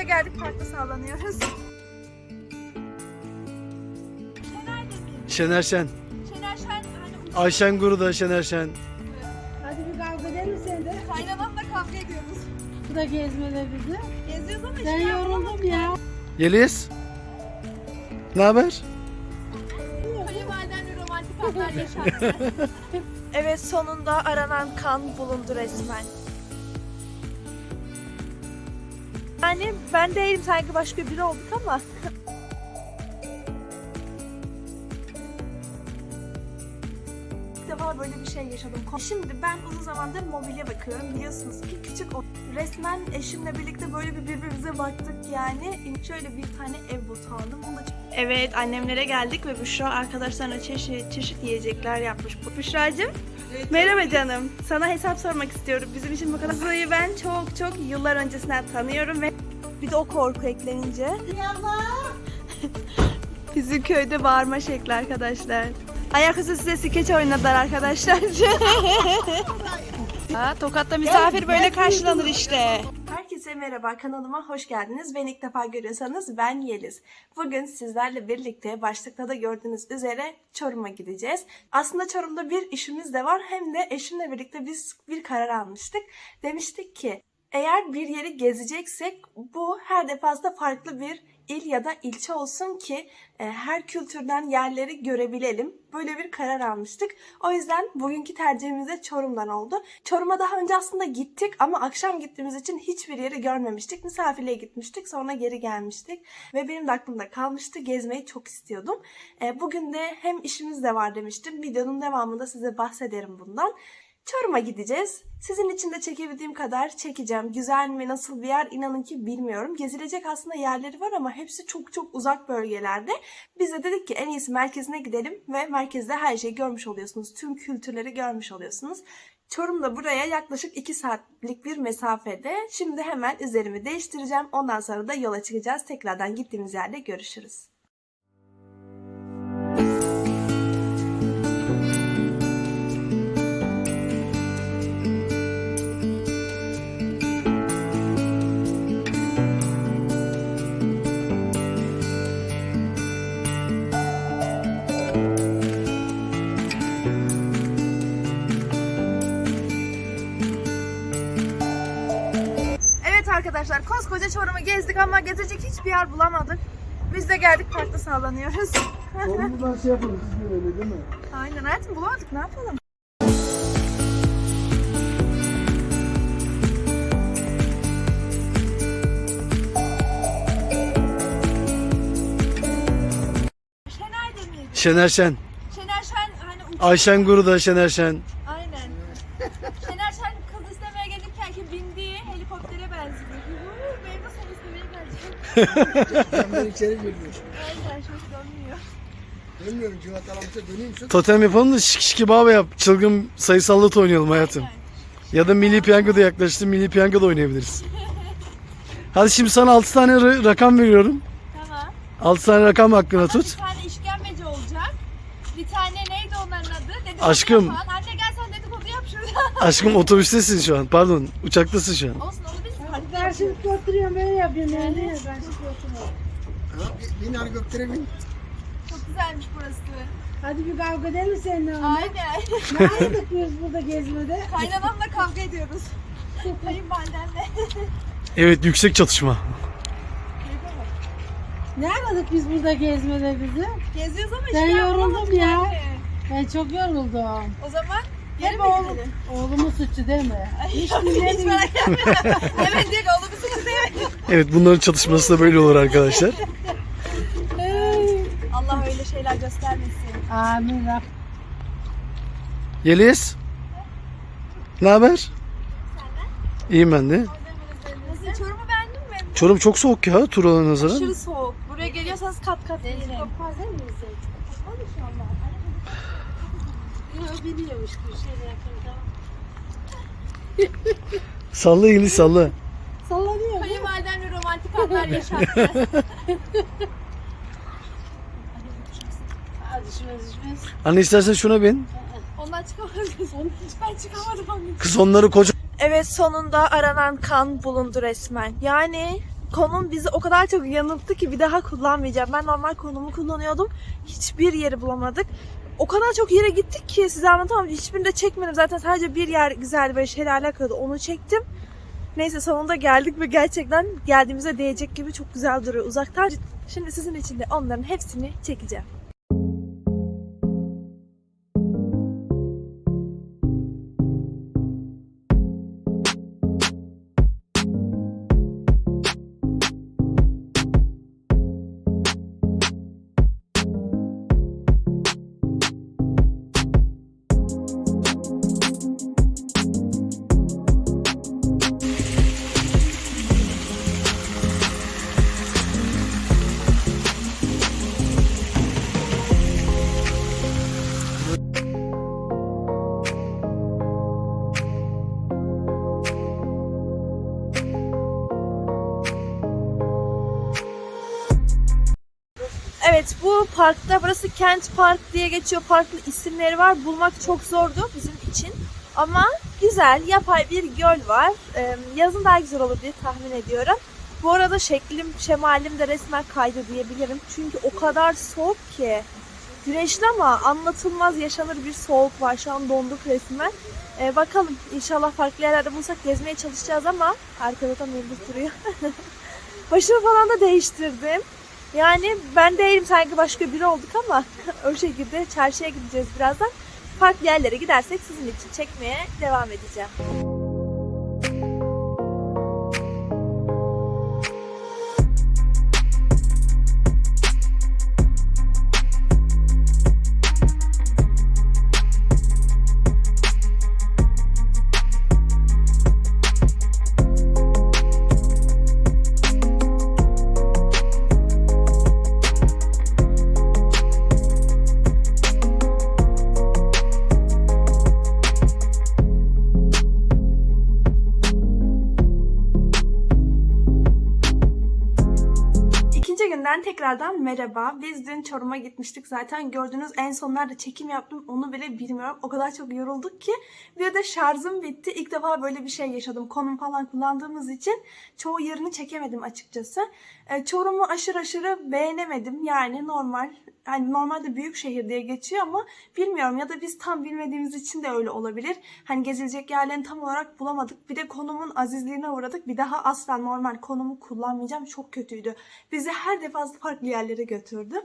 de geldik parkta sallanıyoruz. Şener Şen. Şener Şen hani Ayşen Guru'da Şener Şen. Hadi bir kavga edelim sen de. kaynanamla kavga ediyoruz. Bu da gezmede bizi. Geziyoruz ama Ben işte yoruldum ya. Yeliz. Ne haber? Kayınvaliden bir romantik anlar yaşandı. evet sonunda aranan kan bulundu resmen. Yani ben değilim sanki başka biri olduk ama. İlk defa böyle bir şey yaşadım. Şimdi ben uzun zamandır mobilya bakıyorum. Biliyorsunuz ki küçük o- resmen eşimle birlikte böyle bir birbirimize baktık yani. Şöyle bir tane ev botu aldım. Bunu da Evet annemlere geldik ve Büşra arkadaşlarına çeşit çeşit yiyecekler yapmış. Büşra'cığım merhaba canım. Sana hesap sormak istiyorum. Bizim için bu kadar. Zoe'yi ben çok çok yıllar öncesinden tanıyorum ve bir de o korku eklenince. Bizim köyde bağırma şekli arkadaşlar. Ayaküstü size skeç oynadılar arkadaşlar. ha, Tokat'ta misafir böyle karşılanır işte. Herkese merhaba kanalıma hoş geldiniz. Beni ilk defa görüyorsanız ben Yeliz. Bugün sizlerle birlikte başlıkta da gördüğünüz üzere Çorum'a gideceğiz. Aslında Çorum'da bir işimiz de var hem de eşimle birlikte biz bir karar almıştık. Demiştik ki eğer bir yeri gezeceksek bu her defasında farklı bir il ya da ilçe olsun ki e, her kültürden yerleri görebilelim. Böyle bir karar almıştık. O yüzden bugünkü tercihimiz de Çorum'dan oldu. Çorum'a daha önce aslında gittik ama akşam gittiğimiz için hiçbir yeri görmemiştik. Misafirliğe gitmiştik sonra geri gelmiştik. Ve benim de aklımda kalmıştı. Gezmeyi çok istiyordum. E, bugün de hem işimiz de var demiştim. Videonun devamında size bahsederim bundan. Çorum'a gideceğiz. Sizin için de çekebildiğim kadar çekeceğim. Güzel mi, nasıl bir yer inanın ki bilmiyorum. Gezilecek aslında yerleri var ama hepsi çok çok uzak bölgelerde. Biz de dedik ki en iyisi merkezine gidelim ve merkezde her şeyi görmüş oluyorsunuz. Tüm kültürleri görmüş oluyorsunuz. Çorum da buraya yaklaşık 2 saatlik bir mesafede. Şimdi hemen üzerimi değiştireceğim. Ondan sonra da yola çıkacağız. Tekrardan gittiğimiz yerde görüşürüz. Arkadaşlar koskoca Çorum'u gezdik ama gezecek hiçbir yer bulamadık. Biz de geldik parkta sallanıyoruz. Sorumludan şey yapalım siz de öyle değil mi? Aynen hayatım bulamadık ne yapalım? Şener Şen. Şener Şen hani uç... Ayşen Guru'da Şener Şen. Aynen. Şener Şen kız istemeye gelirken ki bindiği helikoptere benziyor. Yuhuu, Benim de seni Ben içeri girmiyor. Çok dönmüyor. Bilmiyorum Civat Alamut'a döneyim. Totem yapalım da şiki şiki baba yap. Çılgın sayısallık oynayalım hayatım. Ya da Milli Piyango'da yaklaştı. Milli Piyango'da oynayabiliriz. Hadi şimdi sana 6 tane ra- rakam veriyorum. Tamam. 6 tane rakam hakkında Bir tut. tane işkembeci olacak. Bir tane neydi onların adı? Dedikodu Aşkım. yapan. Anne gel sen dedikodu yap şurada. Aşkım otobüstesin şu an. Pardon uçaktasın şu an. Olsun karşılıklı oturuyorum böyle yapıyorum yani. Karşılıklı oturuyorum. Ha, bin- bin göklere bin. Çok güzelmiş burası. Hadi bir kavga edelim seninle ama. Aynen. Ne biz burada gezmede? Kaynanamla kavga ediyoruz. Kayınvalidemle. Evet yüksek çatışma. Ne aradık biz burada gezmede bizi? Geziyoruz ama Ben işte yoruldum ya. yani. Ben çok yoruldum. O zaman Hep mi oğlum, oğlumun suçu değil mi? Hiç Hiç dinlemedim. merak etme. Hemen diyor ki oğlum bir sıkıntı yok. Evet bunların çatışması da böyle olur arkadaşlar. Allah öyle şeyler göstermesin. Amin Rab. Yeliz. Ne haber? İyiyim ben de. Nasıl Çorum'u beğendin mi? Çorum çok soğuk ya Turalı'na nazaran. Aşırı soğuk. Buraya geliyorsanız kat kat yiyin. Kopmaz değil mi bize? Kopmaz inşallah. Yok biliyormuş bir şey yakında. Salla Yeliz salla. Sallanıyor. Kayınvaliden bir romantik anlar yaşattı. Hadi düşmez düşmez. Anne istersen şuna bin. Ondan çıkamadınız. Ben çıkamadım. Kız onları koca... Evet sonunda aranan kan bulundu resmen. Yani konum bizi o kadar çok yanılttı ki bir daha kullanmayacağım. Ben normal konumu kullanıyordum. Hiçbir yeri bulamadık. O kadar çok yere gittik ki size anlatamam. Hiçbirini de çekmedim. Zaten sadece bir yer güzeldi böyle şelale akıyordu. Onu çektim. Neyse sonunda geldik ve gerçekten geldiğimize değecek gibi çok güzel duruyor uzaktan. Şimdi sizin için de onların hepsini çekeceğim. Evet bu parkta burası Kent Park diye geçiyor. Farklı isimleri var. Bulmak çok zordu bizim için. Ama güzel yapay bir göl var. Ee, yazın daha güzel olur diye tahmin ediyorum. Bu arada şeklim, şemalim de resmen kaydı diyebilirim. Çünkü o kadar soğuk ki. Güneşli ama anlatılmaz yaşanır bir soğuk var. Şu an donduk resmen. Ee, bakalım inşallah farklı yerlerde bulsak gezmeye çalışacağız ama arkada da Yıldız duruyor. Başımı falan da değiştirdim. Yani ben değilim sanki başka biri olduk ama o şekilde çarşıya gideceğiz birazdan. Farklı yerlere gidersek sizin için çekmeye devam edeceğim. Günden tekrardan merhaba. Biz dün Çorum'a gitmiştik zaten. Gördüğünüz en sonlarda çekim yaptım. Onu bile bilmiyorum. O kadar çok yorulduk ki. Bir de şarjım bitti. İlk defa böyle bir şey yaşadım. Konum falan kullandığımız için çoğu yerini çekemedim açıkçası. E, Çorum'u aşırı aşırı beğenemedim. Yani normal. Hani normalde büyük şehir diye geçiyor ama bilmiyorum ya da biz tam bilmediğimiz için de öyle olabilir. Hani gezilecek yerlerini tam olarak bulamadık. Bir de konumun azizliğine uğradık. Bir daha asla normal konumu kullanmayacağım. Çok kötüydü. Bizi her defasında farklı yerlere götürdü.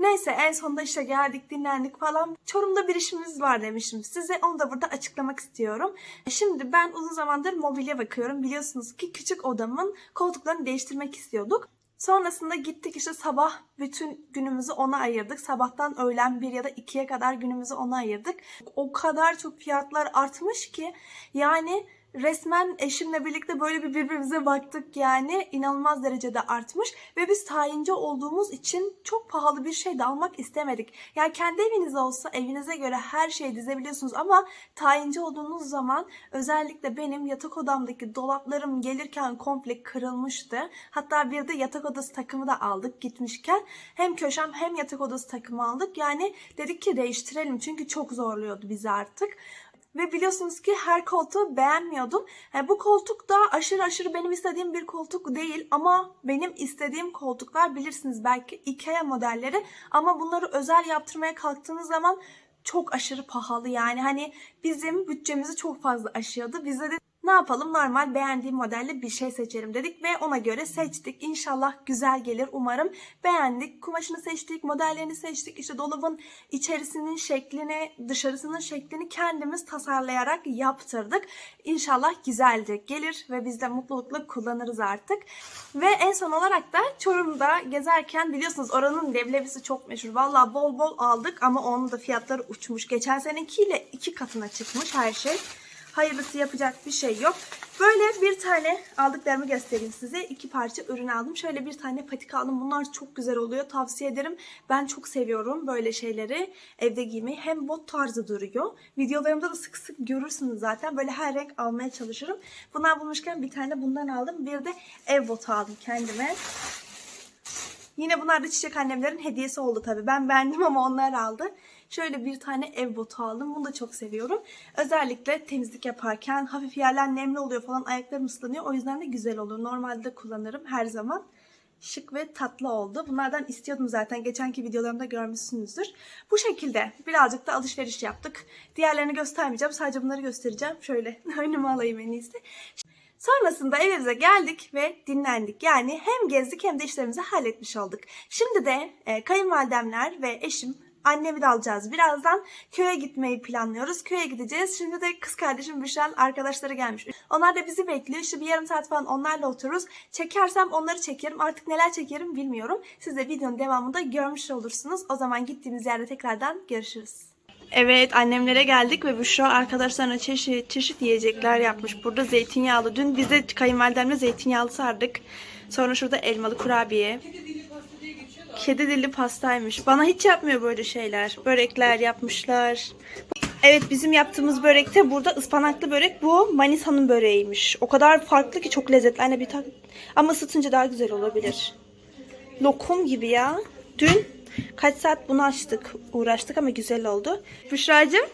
Neyse en sonunda işte geldik dinlendik falan. Çorum'da bir işimiz var demiştim size. Onu da burada açıklamak istiyorum. Şimdi ben uzun zamandır mobilya bakıyorum. Biliyorsunuz ki küçük odamın koltuklarını değiştirmek istiyorduk. Sonrasında gittik işte sabah bütün günümüzü ona ayırdık. Sabahtan öğlen 1 ya da 2'ye kadar günümüzü ona ayırdık. O kadar çok fiyatlar artmış ki yani resmen eşimle birlikte böyle bir birbirimize baktık yani inanılmaz derecede artmış ve biz tayinci olduğumuz için çok pahalı bir şey de almak istemedik. Yani kendi eviniz olsa evinize göre her şeyi dizebiliyorsunuz ama tayinci olduğunuz zaman özellikle benim yatak odamdaki dolaplarım gelirken komple kırılmıştı. Hatta bir de yatak odası takımı da aldık gitmişken. Hem köşem hem yatak odası takımı aldık. Yani dedik ki değiştirelim çünkü çok zorluyordu bizi artık. Ve biliyorsunuz ki her koltuğu beğenmiyordum. Yani bu koltuk da aşırı aşırı benim istediğim bir koltuk değil ama benim istediğim koltuklar bilirsiniz belki Ikea modelleri ama bunları özel yaptırmaya kalktığınız zaman çok aşırı pahalı yani hani bizim bütçemizi çok fazla aşıyordu. Bize de ne yapalım normal beğendiğim modelle bir şey seçelim dedik ve ona göre seçtik. İnşallah güzel gelir umarım. Beğendik. Kumaşını seçtik, modellerini seçtik. İşte dolabın içerisinin şeklini, dışarısının şeklini kendimiz tasarlayarak yaptırdık. İnşallah güzelce gelir ve biz de mutlulukla kullanırız artık. Ve en son olarak da Çorum'da gezerken biliyorsunuz oranın leblebisi çok meşhur. Valla bol bol aldık ama onun da fiyatları uçmuş. Geçen senekiyle iki katına çıkmış her şey. Hayırlısı yapacak bir şey yok. Böyle bir tane aldıklarımı göstereyim size. İki parça ürün aldım. Şöyle bir tane patika aldım. Bunlar çok güzel oluyor. Tavsiye ederim. Ben çok seviyorum böyle şeyleri. Evde giymeyi. Hem bot tarzı duruyor. Videolarımda da sık sık görürsünüz zaten. Böyle her renk almaya çalışırım. Bunlar bulmuşken bir tane bundan aldım. Bir de ev botu aldım kendime. Yine bunlar da çiçek annemlerin hediyesi oldu tabii. Ben beğendim ama onlar aldı. Şöyle bir tane ev botu aldım. Bunu da çok seviyorum. Özellikle temizlik yaparken hafif yerler nemli oluyor falan ayaklarım ıslanıyor. O yüzden de güzel olur. Normalde de kullanırım her zaman. Şık ve tatlı oldu. Bunlardan istiyordum zaten. Geçenki videolarımda görmüşsünüzdür. Bu şekilde birazcık da alışveriş yaptık. Diğerlerini göstermeyeceğim. Sadece bunları göstereceğim. Şöyle önüme alayım en iyisi. Sonrasında evimize geldik ve dinlendik. Yani hem gezdik hem de işlerimizi halletmiş olduk. Şimdi de e, kayınvalidemler ve eşim annemi de alacağız. Birazdan köye gitmeyi planlıyoruz. Köye gideceğiz. Şimdi de kız kardeşim Büşra'nın arkadaşları gelmiş. Onlar da bizi bekliyor. İşte bir yarım saat falan onlarla otururuz. Çekersem onları çekerim. Artık neler çekerim bilmiyorum. Siz de videonun devamında görmüş olursunuz. O zaman gittiğimiz yerde tekrardan görüşürüz. Evet annemlere geldik ve Büşra arkadaşlarına çeşit çeşit yiyecekler yapmış. Burada zeytinyağlı. Dün biz de kayınvalidemle zeytinyağlı sardık. Sonra şurada elmalı kurabiye. Kedi dilli pastaymış. Bana hiç yapmıyor böyle şeyler. Börekler yapmışlar. Evet bizim yaptığımız börekte burada ıspanaklı börek bu Manisa'nın böreğiymiş. O kadar farklı ki çok lezzetli. Anne bir tak ama ısıtınca daha güzel olabilir. Lokum gibi ya. Dün kaç saat bunu açtık, uğraştık ama güzel oldu. Büşra'cığım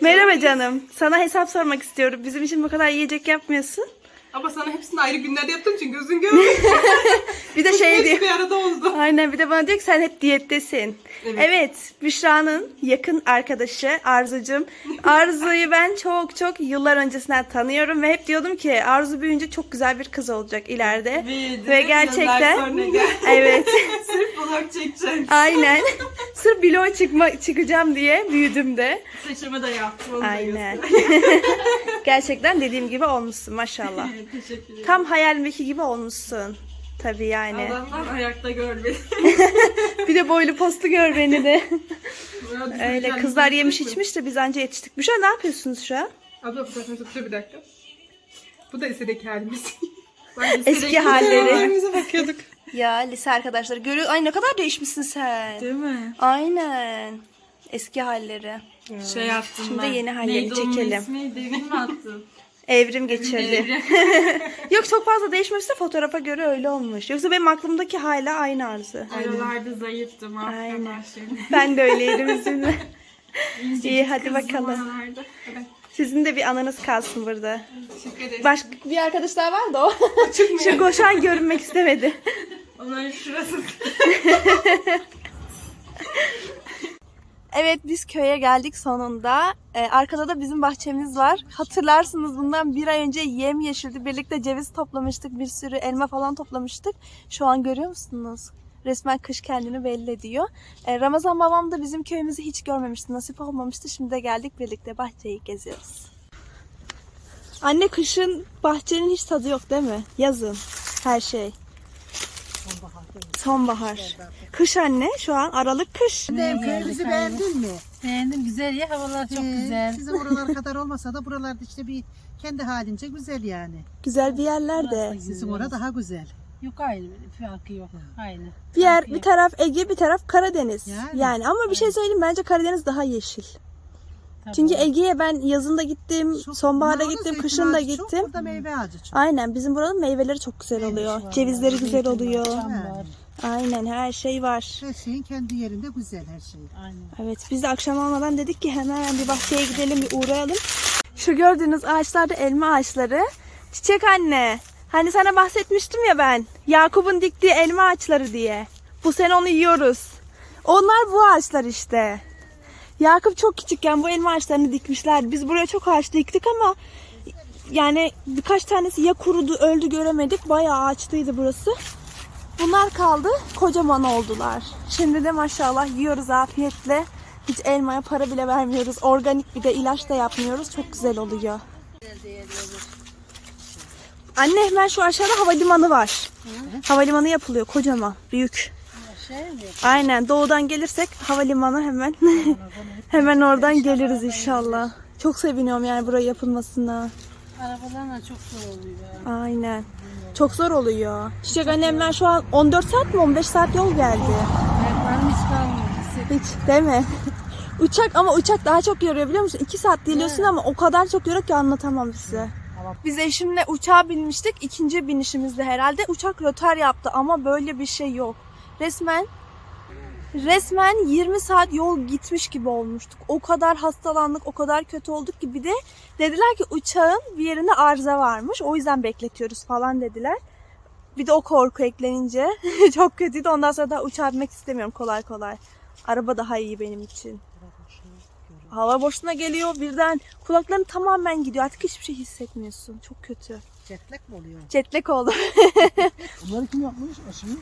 merhaba canım. Sana hesap sormak istiyorum. Bizim için bu kadar yiyecek yapmıyorsun. Ama sana hepsini ayrı günlerde yaptığım için gözün görmüyor. Bir de şey diyor. Hepsi bir arada oldu. Aynen bir de bana diyor ki sen hep diyettesin. Evet. Evet. Büşra'nın yakın arkadaşı Arzucum. Arzu'yu ben çok çok yıllar öncesinden tanıyorum ve hep diyordum ki Arzu büyüyünce çok güzel bir kız olacak ileride. Büyüdü, ve gerçekten evet. Sırf vlog çekeceğim. Aynen. Sırf bloğa çıkma çıkacağım diye büyüdüm de. Saçımı da yaptım. Aynen. Gerçekten dediğim gibi olmuşsun maşallah. Teşekkür ederim. Tam hayalimdeki gibi olmuşsun. Tabii yani. Adamlar ayakta görmedi. Bir de boylu postu gör beni de. Öyle kızlar yemiş içmiş de biz anca yetiştik. Büşra ne yapıyorsunuz şu an? Abla fotoğrafını tutuyor bir dakika. Bu da lisedeki halimiz. Eski lisedeki halleri. fotoğraflarımıza bakıyorduk. Ya lise arkadaşları görüyor. Ay ne kadar değişmişsin sen. Değil mi? Aynen. Eski halleri. Şey yaptım Şimdi ben. yeni halleri Neydi onun çekelim. ismi? Devin mi attın? Evrim geçirdi. Yok çok fazla değişmemişse fotoğrafa göre öyle olmuş. Yoksa benim aklımdaki hala aynı arzu. Aralarda zayıftım. Aynen. Ben de öyleydim üzülme. İyi hadi bakalım. Sizin de bir anınız kalsın burada. Teşekkür ederim. Başka bir arkadaş daha var da o. Şu koşan görünmek istemedi. Onların şurası. Evet biz köye geldik sonunda. Ee, arkada da bizim bahçemiz var. Hatırlarsınız bundan bir ay önce yem yeşildi. Birlikte ceviz toplamıştık. Bir sürü elma falan toplamıştık. Şu an görüyor musunuz? Resmen kış kendini belli ediyor. Ee, Ramazan babam da bizim köyümüzü hiç görmemişti. Nasip olmamıştı. Şimdi de geldik birlikte bahçeyi geziyoruz. Anne kışın bahçenin hiç tadı yok değil mi? Yazın her şey. Sonbahar. Kış anne şu an Aralık kış. Benim Köyümüzü beğendin mi? Beğendim güzel ya havalar çok Ee, güzel. Sizin oralar kadar olmasa da buralarda işte bir kendi halince güzel yani. Güzel bir yerler de. Sizin orada daha güzel. Yok aynı farkı yok. Aynı. Bir yer bir taraf Ege bir taraf Karadeniz. Yani, Yani. ama bir şey söyleyeyim bence Karadeniz daha yeşil. Tabii. Çünkü Ege'ye ben yazında gittim, sonbaharda gittim, zeytin kışın da ağacı Çok, gittim. burada meyve ağacı çok. Aynen bizim buranın meyveleri çok güzel oluyor. Cevizleri güzel oluyor. Çam var. Aynen her şey var. Her şeyin kendi yerinde güzel her şey. Aynen. Evet biz de akşam olmadan dedik ki hemen bir bahçeye gidelim bir uğrayalım. Şu gördüğünüz ağaçlar da elma ağaçları. Çiçek anne. Hani sana bahsetmiştim ya ben. Yakup'un diktiği elma ağaçları diye. Bu sene onu yiyoruz. Onlar bu ağaçlar işte. Yakup çok küçükken bu elma ağaçlarını dikmişler. Biz buraya çok ağaç diktik ama yani birkaç tanesi ya kurudu öldü göremedik. Bayağı ağaçlıydı burası. Bunlar kaldı kocaman oldular. Şimdi de maşallah yiyoruz afiyetle. Hiç elmaya para bile vermiyoruz. Organik bir de ilaç da yapmıyoruz. Çok güzel oluyor. Anne hemen şu aşağıda havalimanı var. Havalimanı yapılıyor kocaman, büyük. Şey mi? Aynen doğudan gelirsek havalimanı hemen hemen oradan geliriz inşallah. Çok seviniyorum yani buraya yapılmasına. Arabalarla çok zor oluyor. Aynen. Çok zor oluyor. Çiçek annemler şu an 14 saat mi 15 saat yol geldi. Ayaklarım hiç kalmıyor. Hiç değil mi? uçak ama uçak daha çok yoruyor biliyor musun? 2 saat geliyorsun ama o kadar çok yoruyor ki anlatamam size. Biz eşimle uçağa binmiştik. ikinci binişimizde herhalde. Uçak rötar yaptı ama böyle bir şey yok. Resmen Resmen 20 saat yol gitmiş gibi olmuştuk. O kadar hastalandık, o kadar kötü olduk ki bir de dediler ki uçağın bir yerinde arıza varmış. O yüzden bekletiyoruz falan dediler. Bir de o korku eklenince çok kötüydü. Ondan sonra da uçağa binmek istemiyorum kolay kolay. Araba daha iyi benim için. Hava boşuna geliyor birden. Kulakların tamamen gidiyor. Artık hiçbir şey hissetmiyorsun. Çok kötü. Cetlek mi oluyor? Jetlek oldu. Bunları kim yapmış aşımı?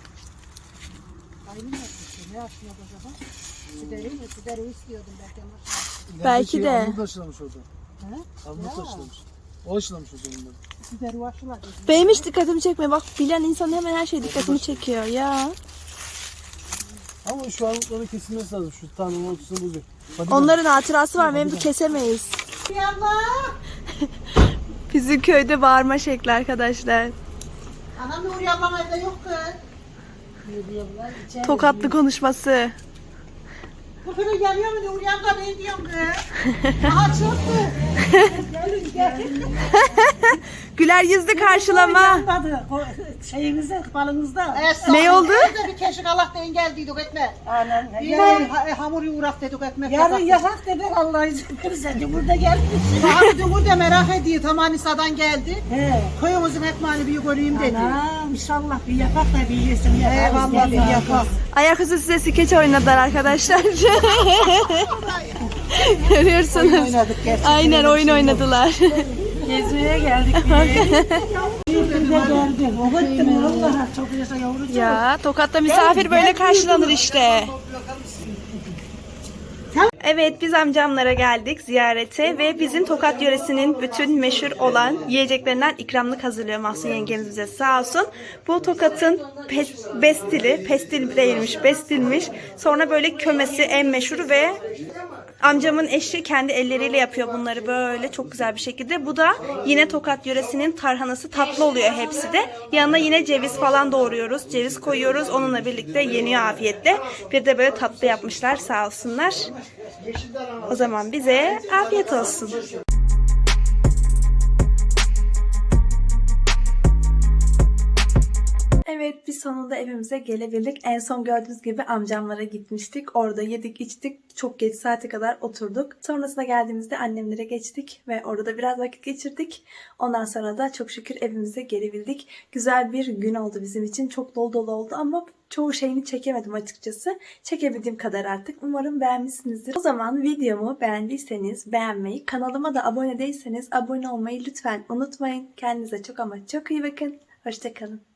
Aylin yapmıştı. Ne yapıyor acaba? Süderi mi? Süderi istiyordum belki ama. Belki de. Armut aşılamış orada. He? Armut Ya. aşılamış. O aşılamış o zaman. Süderi başlar. Benim hiç dikkatimi çekmiyor. Bak bilen insan hemen her şey dikkatini çekiyor ya. Ama şu armutların kesilmesi lazım. Şu tanrının ortasını bulacak. Onların hatırası var. Benim de kesemeyiz. Bizim köyde bağırma şekli arkadaşlar. Anam Nuri ablam evde yok kız. Tokatlı konuşması. Bu kere geliyor mu Nuri abla ne diyorsun kız? Aha çıktı. Gelin gelin. Güler yüzlü karşılama. Yanmadı. O şeyinizde, balınızda. Ne oldu? Evde bir keşik Allah deyin geldiydik etme. Anam. Yine ha, hamur yoğurak dedik ekmek Yarın yapak. yasak dedik Allah izin verirse. Burada gelmiş. Abi de burada merak ediyor. Tam Anisa'dan geldi. He. Köyümüzün ekmeğini bir göreyim dedi. Anam inşallah bir yapak da bir yesin. Eyvallah bir Gelin. yapak. Ayaküstü size skeç oynadılar arkadaşlar. Görüyorsunuz. Oynadık gerçekten. Aynen oyun oynadılar. Gezmeye geldik. Bir de geldik. O gittim Allah'a çok yaşa yavrucuğum. ya Tokat'ta misafir böyle karşılanır işte. Evet biz amcamlara geldik ziyarete ve bizim Tokat yöresinin bütün meşhur olan yiyeceklerinden ikramlık hazırlıyor Mahsun yengemiz bize sağ olsun. Bu Tokat'ın pes- bestili, pestil değilmiş bestilmiş. Sonra böyle kömesi en meşhuru ve amcamın eşi kendi elleriyle yapıyor bunları böyle çok güzel bir şekilde. Bu da yine Tokat yöresinin tarhanası tatlı oluyor hepsi de. Yanına yine ceviz falan doğruyoruz. Ceviz koyuyoruz. Onunla birlikte yeniyor afiyetle. Bir de böyle tatlı yapmışlar sağ olsunlar. O zaman bize afiyet olsun. Sonunda evimize gelebildik. En son gördüğünüz gibi amcamlara gitmiştik. Orada yedik içtik. Çok geç saate kadar oturduk. Sonrasında geldiğimizde annemlere geçtik ve orada da biraz vakit geçirdik. Ondan sonra da çok şükür evimize gelebildik. Güzel bir gün oldu bizim için. Çok dolu dolu oldu ama çoğu şeyini çekemedim açıkçası. Çekebildiğim kadar artık. Umarım beğenmişsinizdir. O zaman videomu beğendiyseniz beğenmeyi, kanalıma da abone değilseniz abone olmayı lütfen unutmayın. Kendinize çok ama çok iyi bakın. Hoşçakalın.